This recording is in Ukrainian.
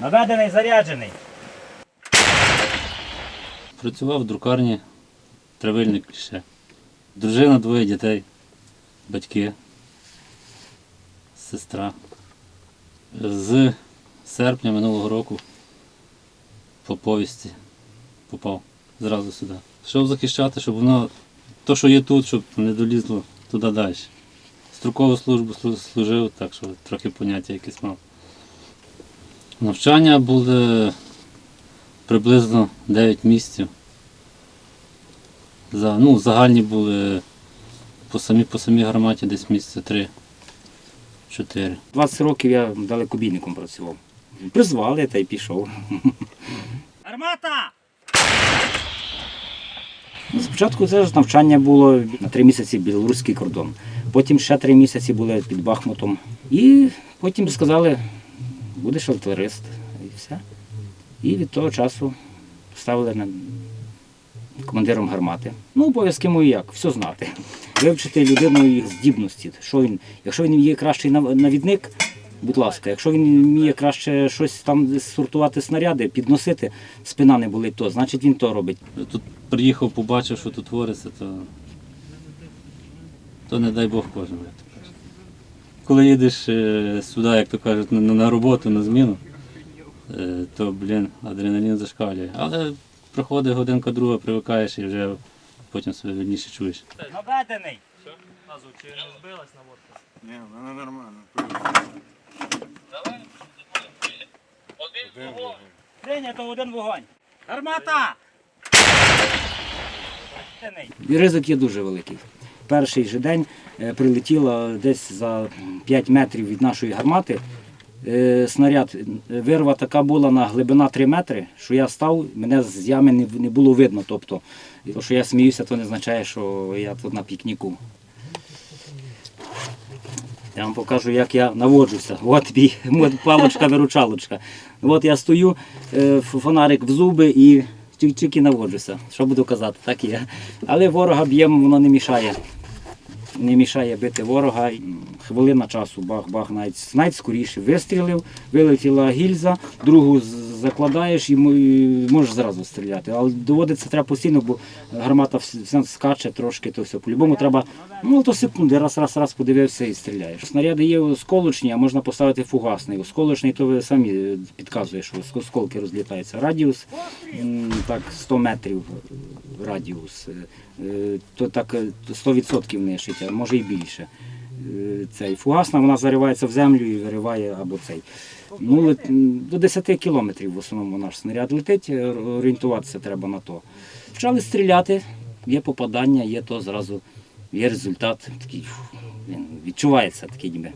Наведений, заряджений. Працював в друкарні, травильник ще. Дружина, двоє дітей, батьки, сестра. З серпня минулого року по повісті попав зразу сюди. Щоб захищати, щоб воно, то, що є тут, щоб не долізло туди далі. Строкову службу служив, так що трохи поняття якесь мав. Навчання буде приблизно 9 місяців. За, ну, загальні були по самій, по самій гарматі десь місяця 3-4. 20 років я далекобійником працював. Призвали та й пішов. Армата! Ну, Спочатку це ж навчання було на три місяці білоруський кордон. Потім ще три місяці були під Бахмутом. І потім сказали, будеш артилерист. І все. І від того часу поставили на командиром гармати. Ну, обов'язки мої як, все знати. Вивчити людину їх здібності. Що він, якщо він є кращий навідник, будь ласка, якщо він вміє краще щось там сортувати снаряди, підносити, спина не болить, то значить він то робить. Тут приїхав, побачив, що тут твориться, то, то не дай Бог кожен. Коли їдеш е, сюди, як то кажуть, на, на роботу, на зміну, е, то, блін, адреналін зашкалює. Але проходить годинка друга, привикаєш і вже потім себе вільніше чуєш. Наведений. Ні, вона нормально. Прийнято один вогонь. Армата! Наведений. І ризик є дуже великий. Перший же день е, прилетіло десь за 5 метрів від нашої гармати. е, Снаряд е, вирва така була на глибина 3 метри, що я став, мене з ями не, було видно. Тобто, то, що я сміюся, то не означає, що я тут на пікніку. Я вам покажу, як я наводжуся. От палочка-виручалочка. От я стою, фонарик в зуби і чик-чик наводжуся. Що буду казати, так є. Але ворога б'ємо, воно не мішає. Не мішає бити ворога. Хвилина часу, бах-бах, навіть, навіть скоріше. Вистрілив, вилетіла гільза, другу закладаєш і можеш зразу стріляти. Але доводиться треба постійно, бо гармата скаче трошки, то все. По-любому треба, ну то секунди, раз, раз, раз подивився і стріляєш. Снаряди є осколочні, а можна поставити фугасний. Осколочний, то ви самі е, підказує, що осколки розлітаються. Радіус так 100 метрів е, радіус. Е, е, То так е, 100% нищить, а може і більше. Е, Цей фугасна вона заривається в землю і вириває або цей. Ну, до 10 кілометрів в основному наш снаряд летить, е, орієнтуватися треба на то. Почали стріляти, є попадання, є то зразу, є результат. Такий, він відчувається такий ніби.